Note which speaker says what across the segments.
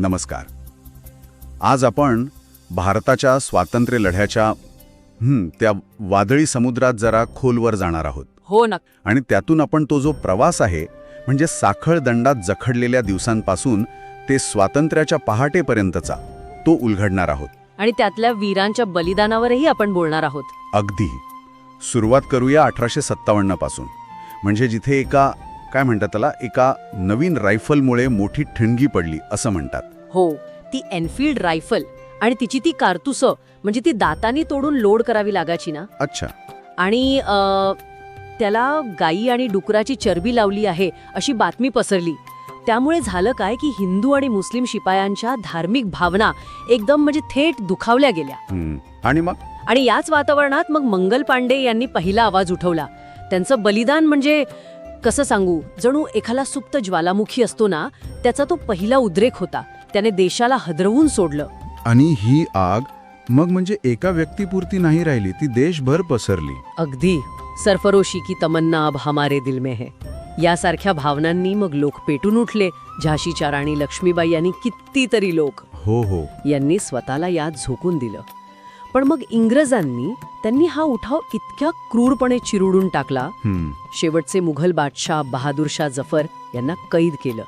Speaker 1: नमस्कार. आज आपण भारताच्या स्वातंत्र्य लढ्याच्या त्या वादळी समुद्रात जरा खोलवर जाणार आहोत.
Speaker 2: हो ना
Speaker 1: आणि त्यातून आपण तो जो प्रवास आहे म्हणजे साखळ दंडात जखडलेल्या दिवसांपासून ते स्वातंत्र्याच्या पहाटेपर्यंतचा तो उलगडणार आहोत.
Speaker 2: आणि त्यातल्या वीरांच्या बलिदानावरही आपण बोलणार आहोत.
Speaker 1: अगदी. सुरुवात करूया अठराशे सत्तावन्नपासून म्हणजे जिथे एका काय म्हणतात त्याला? एका नवीन रायफलमुळे मोठी ठिणगी पडली असं म्हणतात.
Speaker 2: हो ती एनफिल्ड रायफल आणि तिची ती कारतुसं म्हणजे ती दातानी तोडून लोड करावी लागायची ना?
Speaker 1: अच्छा.
Speaker 2: आणि त्याला गायी आणि डुकराची चरबी लावली आहे अशी बातमी पसरली. त्यामुळे झालं काय की हिंदू आणि मुस्लिम शिपायांच्या धार्मिक भावना एकदम म्हणजे थेट दुखावल्या गेल्या.
Speaker 1: आणि मग?
Speaker 2: आणि याच वातावरणात मग मंगल पांडे यांनी पहिला आवाज उठवला. त्यांचं बलिदान म्हणजे कसं सांगू? जणू एखादा सुप्त ज्वालामुखी असतो ना त्याचा तो पहिला उद्रेक होता. त्याने देशाला हदरवून सोडलं.
Speaker 1: आणि ही आग मग म्हणजे एका व्यक्तीपुरती नाही राहिली ती देशभर पसरली.
Speaker 2: अगदी. सरफरोशी की तमन्ना अब हमारे दिल में है. यासारख्या भावनांनी मग लोक पेटून उठले. झाशीच्या राणी लक्ष्मीबाई यांनी कितीतरी लोक
Speaker 1: हो हो.
Speaker 2: यांनी स्वतःला यात झोकून दिलं. पण मग इंग्रजांनी त्यांनी हा उठाव इतक्या क्रूरपणे चिरुडून टाकला. शेवटचे मुघल बादशाह बहादूर शाह जफर यांना कैद केलं.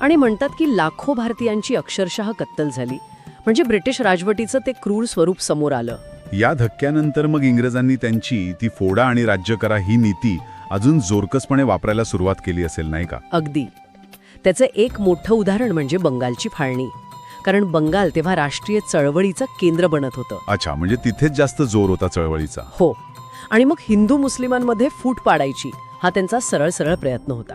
Speaker 2: आणि म्हणतात की लाखो भारतीयांची अक्षरशः कत्तल झाली. म्हणजे ब्रिटिश राजवटीचं ते क्रूर स्वरूप समोर आलं.
Speaker 1: या धक्क्यानंतर मग इंग्रजांनी त्यांची ती फोडा आणि राज्य करा ही नीती अजून जोरकसपणे वापरायला सुरुवात केली असेल नाही का?
Speaker 2: अगदी. त्याचं एक मोठं उदाहरण म्हणजे बंगालची फाळणी. कारण बंगाल तेव्हा राष्ट्रीय चळवळीचं केंद्र बनत होतं.
Speaker 1: अच्छा म्हणजे तिथेच जास्त जोर होता चळवळीचा.
Speaker 2: हो. आणि मग हिंदू मुस्लिमांमध्ये फूट पाडायची हा त्यांचा सरळ सरळ प्रयत्न होता.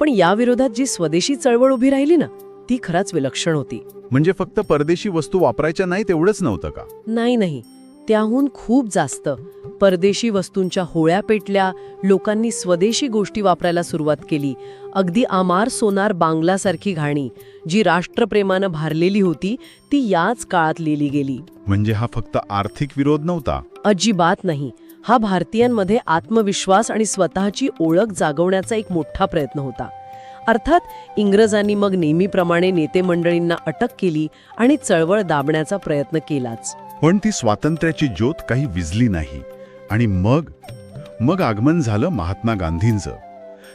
Speaker 2: पण या विरोधात जी स्वदेशी चळवळ उभी राहिली ना ती खराच विलक्षण होती.
Speaker 1: म्हणजे फक्त परदेशी वस्तू वापरायच्या नाही तेवढंच नव्हतं का?
Speaker 2: नाही नाही. त्याहून खूप जास्त. परदेशी वस्तूंच्या होळ्या पेटल्या लोकांनी स्वदेशी गोष्टी वापरायला सुरुवात केली. अगदी आमार सोनार बांगलासारखी घाणी जी राष्ट्रप्रेमानं भारलेली होती ती याच काळात लिहिली गेली.
Speaker 1: म्हणजे हा फक्त आर्थिक विरोध नव्हता?
Speaker 2: अजिबात नाही. हा भारतीयांमध्ये आत्मविश्वास आणि स्वतःची ओळख जागवण्याचा एक मोठा प्रयत्न होता. अर्थात इंग्रजांनी मग नेहमीप्रमाणे नेते मंडळींना अटक केली आणि चळवळ दाबण्याचा प्रयत्न केलाच.
Speaker 1: पण ती स्वातंत्र्याची ज्योत काही विजली नाही. आणि मग मग आगमन झालं महात्मा गांधींचं.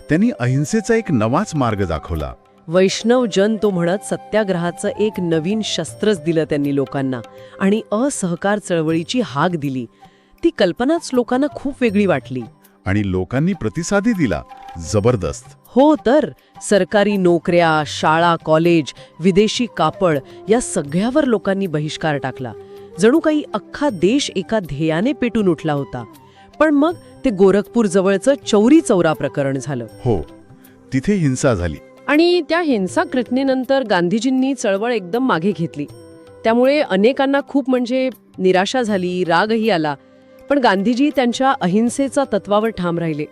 Speaker 1: त्यांनी अहिंसेचा एक नवाच मार्ग दाखवला.
Speaker 2: वैष्णव जन तो म्हणत सत्याग्रहाचं एक नवीन शस्त्रच दिलं त्यांनी लोकांना आणि असहकार चळवळीची हाक दिली. ती कल्पनाच लोकांना खूप वेगळी वाटली.
Speaker 1: आणि लोकांनी प्रतिसादही दिला. जबरदस्त.
Speaker 2: हो तर सरकारी नोकऱ्या शाळा कॉलेज विदेशी कापड या सगळ्यावर लोकांनी बहिष्कार टाकला. जणू काही अख्खा देश एका ध्येयाने पेटून उठला होता. पण मग ते गोरखपूर जवळचं चौरी चौरा प्रकरण झालं.
Speaker 1: हो तिथे हिंसा झाली.
Speaker 2: आणि त्या हिंसक घटनेनंतर गांधीजींनी चळवळ एकदम मागे घेतली. त्यामुळे अनेकांना खूप म्हणजे निराशा झाली रागही आला. पण गांधीजी त्यांच्या अहिंसेचा तत्वावर ठाम राहिले.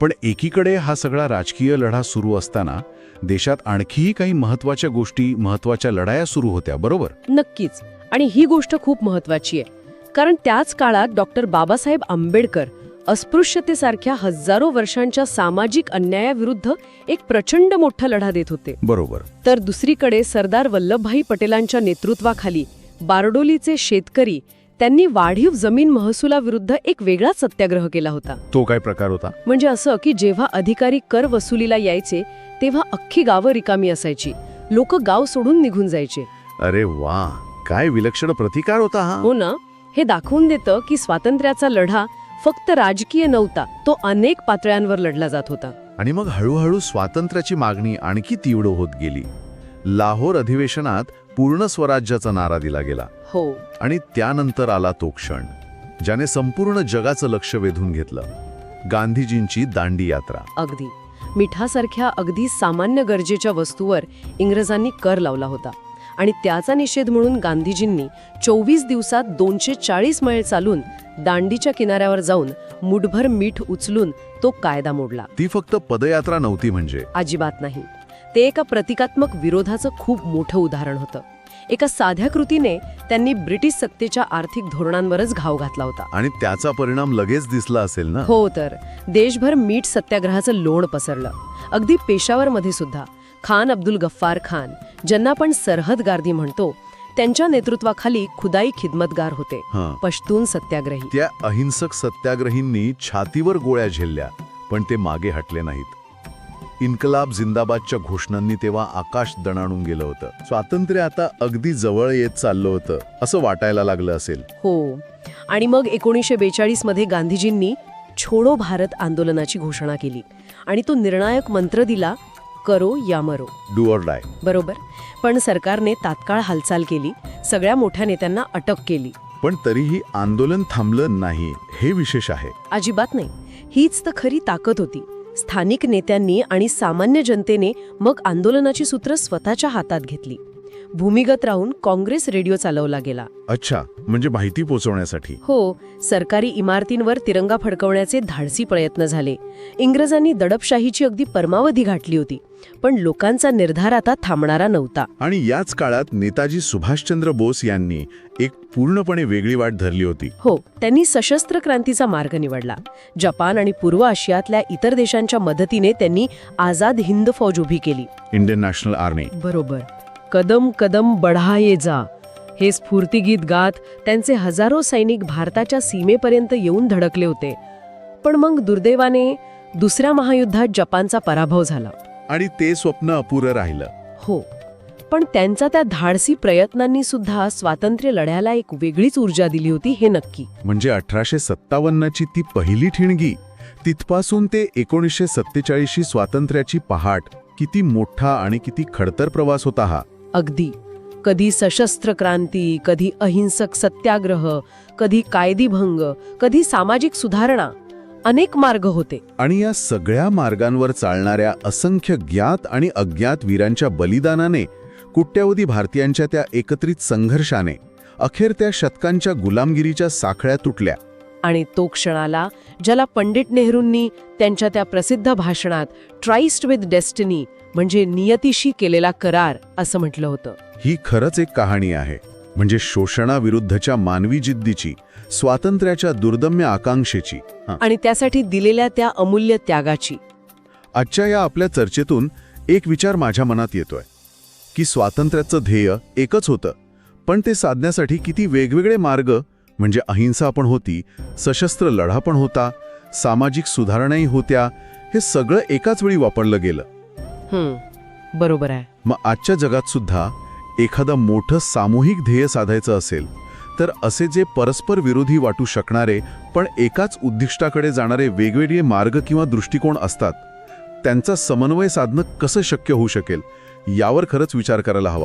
Speaker 1: पण एकीकडे हा सगळा राजकीय लढा सुरू असताना देशात आणखीही काही महत्त्वाच्या गोष्टी महत्त्वाच्या लढाया सुरू होत्या बरोबर?
Speaker 2: नक्कीच. आणि ही गोष्ट खूप महत्वाची आहे. कारण त्याच काळात डॉक्टर बाबासाहेब आंबेडकर अस्पृश्यतेसारख्या हजारो वर्षांच्या सामाजिक अन्यायाविरुद्ध एक प्रचंड मोठा लढा देत होते.
Speaker 1: बरोबर.
Speaker 2: तर दुसरीकडे सरदार वल्लभभाई पटेलांच्या नेतृत्वाखाली बारडोलीचे शेतकरी त्यांनी वाढीव जमीन महसुलाविरुद्ध एक वेगळाच सत्याग्रह केला होता.
Speaker 1: तो काय प्रकार होता?
Speaker 2: म्हणजे असं की जेव्हा अधिकारी कर वसुलीला यायचे तेव्हा अख्खी गावं रिकामी असायची. लोक गाव सोडून निघून जायचे.
Speaker 1: अरे वा! काय विलक्षण प्रतिकार होता हा.
Speaker 2: हो ना. हे दाखवून देतं की स्वातंत्र्याचा लढा फक्त राजकीय नव्हता तो अनेक पातळ्यांवर लढला जात होता.
Speaker 1: आणि मग हळूहळू स्वातंत्र्याची मागणी आणखी तीव्र होत गेली. लाहोर अधिवेशनात पूर्ण स्वराज्याचा नारा दिला गेला.
Speaker 2: हो.
Speaker 1: आणि त्यानंतर आला तो क्षण ज्याने संपूर्ण जगाचं लक्ष वेधून घेतलं. गांधीजींची दांडी यात्रा.
Speaker 2: अगदी. मिठासारख्या अगदी सामान्य गरजेच्या वस्तूवर इंग्रजांनी कर लावला होता. आणि त्याचा निषेध म्हणून गांधीजींनी चोवीस दिवसात दोनशे चाळीस मैल चालून दांडीच्या किनाऱ्यावर जाऊन मुठभर मीठ उचलून तो कायदा मोडला.
Speaker 1: ती फक्त पदयात्रा नव्हती म्हणजे.
Speaker 2: अजिबात नाही. ते एका प्रतिकात्मक विरोधाचं खूप मोठं उदाहरण होतं. एका साध्या कृतीने त्यांनी ब्रिटिश सत्तेच्या आर्थिक धोरणांवरच घाव घातला होता.
Speaker 1: आणि त्याचा परिणाम लगेच दिसला असेल ना?
Speaker 2: हो तर देशभर मीठ सत्याग्रहाचं लोण पसरलं. अगदी पेशावरमध्ये सुद्धा. खान अब्दुल गफ्फार खान ज्यांना आपण सरहद गार्दी म्हणतो त्यांच्या नेतृत्वाखाली खुदाई खिदमतगार होते. पश्तून सत्याग्रही.
Speaker 1: त्या अहिंसक सत्याग्रहींनी छातीवर गोळ्या झेलल्या पण ते मागे हटले नाहीत. इन्कलाब जिंदाबादच्या घोषणांनी तेव्हा आकाश दणाणून गेलं होतं. स्वातंत्र्य आता अगदी जवळ येत चाललं होतं असं वाटायला लागलं असेल.
Speaker 2: हो. आणि मग एकोणीसशे बेचाळीसमध्ये गांधीजींनी छोडो भारत आंदोलनाची घोषणा केली. आणि तो निर्णायक मंत्र दिला करो या मरो.
Speaker 1: डू ऑर डाय
Speaker 2: बरोबर? पण सरकारने तात्काळ हालचाल केली. सगळ्या मोठ्या नेत्यांना अटक केली.
Speaker 1: पण तरीही आंदोलन थांबलं नाही हे विशेष आहे.
Speaker 2: अजिबात नाही. हीच तर खरी ताकद होती. स्थानिक नेत्यांनी आणि सामान्य जनतेने मग आंदोलनाची सूत्र स्वतःच्या हातात घेतली. भूमिगत राहून काँग्रेस रेडिओ चालवला गेला.
Speaker 1: अच्छा. म्हणजे माहिती पोहोचवण्यासाठी
Speaker 2: हो सरकारी इमारतींवर तिरंगा फडकवण्याचे धाडसी प्रयत्न झाले. इंग्रजांनी दडपशाहीची अगदी परमावधी गाठली होती पण लोकांचा निर्धार आता थांबणारा नव्हता.
Speaker 1: आणि याच काळात नेताजी सुभाषचंद्र बोस यांनी एक पूर्णपणे वेगळी वाट धरली होती.
Speaker 2: हो त्यांनी सशस्त्र क्रांतीचा मार्ग निवडला. जपान आणि पूर्व आशियातल्या इतर देशांच्या मदतीने त्यांनी आझाद हिंद फौज उभी केली.
Speaker 1: Indian National Army.
Speaker 2: बरोबर. कदम कदम बढाये जा. हे स्फूर्तिगीत गात त्यांचे हजारो सैनिक भारताच्या सीमेपर्यंत येऊन धडकले होते. पण मग दुर्दैवाने दुसऱ्या महायुद्धात जपानचा पराभव झाला.
Speaker 1: आणि ते स्वप्न अपुरं राहिलं.
Speaker 2: हो पण त्यांचा त्या धाडसी प्रयत्नांनी सुद्धा स्वातंत्र्य लढ्याला एक वेगळीच ऊर्जा दिली होती हे नक्की.
Speaker 1: म्हणजे अठराशे सत्तावन्नची ती पहिली ठिणगी तिथपासून ते एकोणीसशे सत्तेचाळीसची स्वातंत्र्याची पहाट किती मोठा आणि किती खडतर प्रवास होता हा.
Speaker 2: अगदी. कधी सशस्त्र क्रांती कधी अहिंसक सत्याग्रह कधी कायदीभंग कधी सामाजिक सुधारणा अनेक मार्ग होते.
Speaker 1: आणि या सगळ्या मार्गांवर चालणाऱ्या असंख्य ज्ञात आणि अज्ञात वीरांच्या बलिदानाने कुट्यावधी भारतीयांच्या त्या एकत्रित संघर्षाने अखेर त्या शतकांच्या गुलामगिरीच्या साखळ्या तुटल्या.
Speaker 2: आणि तो क्षणाला ज्याला पंडित नेहरूंनी त्यांच्या त्या प्रसिद्ध भाषणात ट्राईस्ट विथ डेस्टिनी म्हणजे नियतीशी केलेला करार असं म्हटलं होतं.
Speaker 1: ही खरंच एक कहाणी आहे. म्हणजे शोषणाविरुद्धच्या मानवी जिद्दीची स्वातंत्र्याच्या दुर्दम्य आकांक्षेची.
Speaker 2: आणि त्यासाठी दिलेल्या त्या अमूल्य त्यागाची.
Speaker 1: आजच्या या आपल्या चर्चेतून एक विचार माझ्या मनात येतोय. की स्वातंत्र्याचं ध्येय एकच होतं पण ते साधण्यासाठी किती वेगवेगळे मार्ग म्हणजे अहिंसा पण होती सशस्त्र लढा पण होता सामाजिक सुधारणाही होत्या हे सगळं एकाच वेळी वापरलं गेलं.
Speaker 2: बरोबर आहे.
Speaker 1: मग आजच्या जगात सुद्धा एखादं मोठं सामूहिक ध्येय साधायचं असेल तर असे जे परस्पर विरोधी वाटू शकणारे पण एकाच उद्दिष्टाकडे जाणारे वेगवेगळे मार्ग किंवा दृष्टिकोन असतात त्यांचा समन्वय साधणं कसं शक्य होऊ शकेल यावर खरंच विचार करायला हवा.